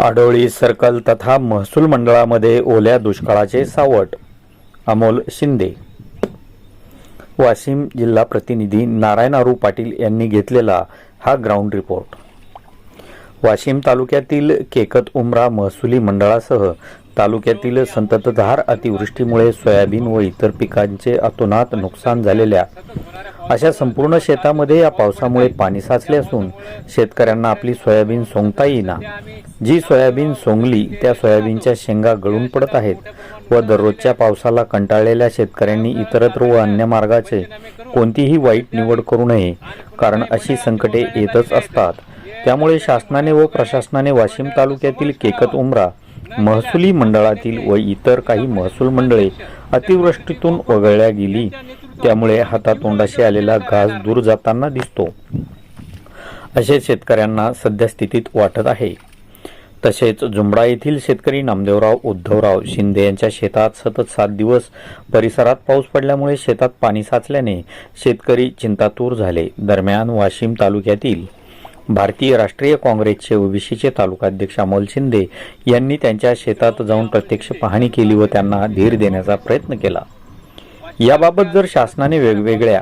आडोळी circle तथा महसूल मंडळामध्ये ओल्या दुष्काळाचे सावट. अमोल शिंदे. वाशिम जिल्हा प्रतिनिधी नारायण आरू पाटील यांनी घेतलेला हा ग्राउंड रिपोर्ट. वाशिम तालुक्यातील केकत उमरा महसुली मंडळासह तालुक्यातील संततधार अतिवृष्टीमुळे सोयाबीन व इतर पिकांचे अतोनात नुकसान झालेल्या अशा संपूर्ण शेतामध्ये या पावसामुळे पाणी साचले असून शेतकऱ्यांना आपली सोयाबीन सोंगता येईना. जी सोयाबीन सोंगली त्या सोयाबीनच्या शेंगा गळून पडत आहेत व दररोजच्या पावसाला कंटाळलेल्या शेतकऱ्यांनी इतरत्र व अन्य मार्गाचे कोणतीही वाईट निवड करू नये कारण अशी संकटे येतच असतात. त्यामुळे शासनाने व प्रशासनाने वाशिम तालुक्यातील केकत उमरा महसुली मंडळातील व इतर काही महसूल मंडळे अतिवृष्टीतून वगळल्या गेली. त्यामुळे हातातोंडाशी आलेला घास दूर जाताना दिसतो. असे शेतकऱ्यांना सध्या स्थितीत वाटत आहे. तसेच जुमडा येथील शेतकरी नामदेवराव उद्धवराव शिंदे यांच्या शेतात सतत सात दिवस परिसरात पाऊस पडल्यामुळे शेतात पाणी साचल्याने शेतकरी चिंतातूर झाले. दरम्यान वाशिम तालुक्यातील भारतीय राष्ट्रीय काँग्रेसचे ओबीसीचे तालुकाध्यक्ष अमोल शिंदे यांनी त्यांच्या शेतात जाऊन प्रत्यक्ष पाहणी केली व त्यांना धीर देण्याचा प्रयत्न केला. याबाबत जर शासनाने वेगवेगळ्या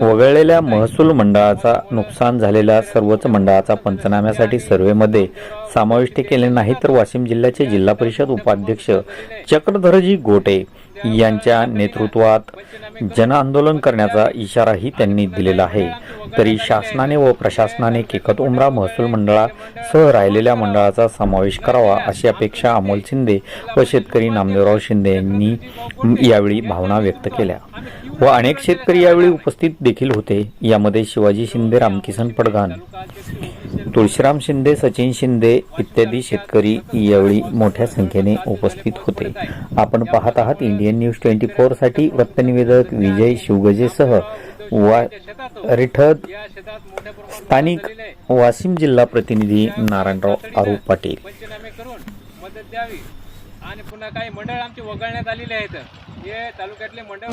वगळलेल्या महसूल मंडळाचा नुकसान झालेल्या सर्वच मंडळाचा पंचनाम्यासाठी सर्व्हेमध्ये समाविष्ट केले नाही तर वाशिम जिल्ह्याचे जिल्हा परिषद उपाध्यक्ष चक्रधरजी गोटे यांच्या नेतृत्वात जनआंदोलन करण्याचा इशाराही त्यांनी दिलेला आहे. तरी शासनाने व प्रशासनाने केकत उमरा महसूल मंडळासह राहिलेल्या मंडळाचा समावेश करावा अशी अपेक्षा अमोल शिंदे व शेतकरी नामदेवराव शिंदे यांनी यावेळी भावना व्यक्त केल्या. व अनेक शेतकरी यावेळी उपस्थित देखील होते. यामध्ये शिवाजी शिंदे रामकिसन पडगान तुळशीराम शिंदे सचिन शिंदे इत्यादी शेतकरी यावेळी मोठ्या संख्येने उपस्थित होते. आपण पाहत आहात इंडियन न्यूज ट्वेंटी फोरसाठी वृत्तनिवेदक विजय शिवगजेसह वा रिठद स्थानिक वाशिम जिल्हा प्रतिनिधी नारायणराव आरू पाटील. मदत द्यावी. आणि पुन्हा काही मंडळ आमचे वगळण्यात आलेले आहेत. हे तालुक्यातले मंडळ